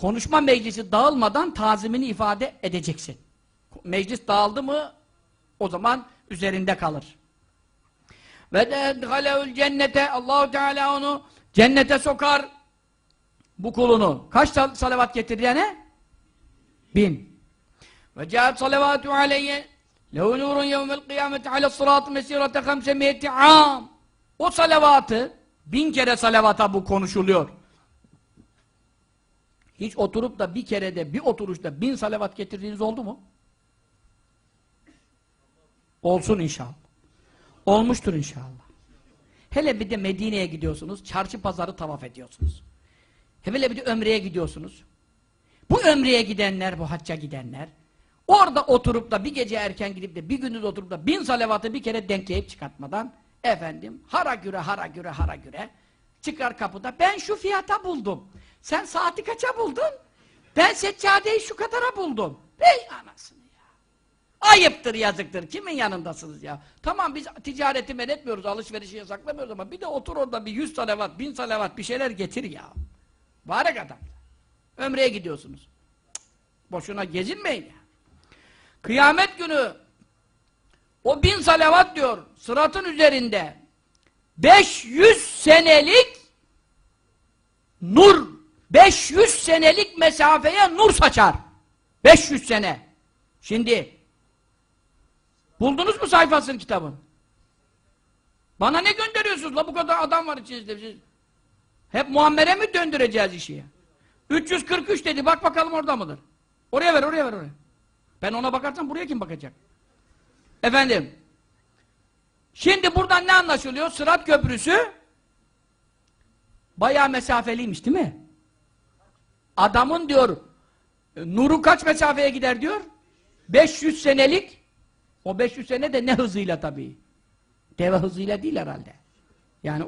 konuşma meclisi dağılmadan tazimini ifade edeceksin. Meclis dağıldı mı o zaman üzerinde kalır. Ve de cennete Allahu Teala onu cennete sokar bu kulunu. Kaç sal salavat getirene? Bin. Ve cahat salavatu aleyye lehu nurun yevmel kıyameti ala sıratı mesirete hamse miyeti am. O salavatı bin kere salavata bu konuşuluyor. Hiç oturup da bir kerede, bir oturuşta bin salavat getirdiğiniz oldu mu? Olsun inşallah. Olmuştur inşallah. Hele bir de Medine'ye gidiyorsunuz, çarşı pazarı tavaf ediyorsunuz. Hele bir de ömreye gidiyorsunuz. Bu ömreye gidenler, bu hacca gidenler, orada oturup da bir gece erken gidip de bir gündüz oturup da bin salavatı bir kere denkleyip çıkartmadan, efendim, hara güre, hara güre, hara güre, çıkar kapıda, ben şu fiyata buldum. Sen saati kaça buldun? Ben seccadeyi şu kadara buldum. Ey anasını ya! Ayıptır, yazıktır. Kimin yanındasınız ya? Tamam biz ticareti men etmiyoruz, alışverişi yasaklamıyoruz ama bir de otur orada bir yüz salavat, bin salavat bir şeyler getir ya. Mübarek adam. Ömreye gidiyorsunuz. Cık, Boşuna gezinmeyin ya. Kıyamet günü o bin salavat diyor sıratın üzerinde 500 senelik nur 500 senelik mesafeye nur saçar. 500 sene. Şimdi buldunuz mu sayfasını kitabın? Bana ne gönderiyorsunuz la bu kadar adam var içinizde siz? Hep Muammer'e mi döndüreceğiz işi ya? 343 dedi bak bakalım orada mıdır? Oraya ver oraya ver oraya. Ben ona bakarsam buraya kim bakacak? Efendim Şimdi buradan ne anlaşılıyor? Sırat köprüsü bayağı mesafeliymiş değil mi? Adamın diyor nuru kaç mesafeye gider diyor? 500 senelik o 500 sene de ne hızıyla tabii. Deve hızıyla değil herhalde. Yani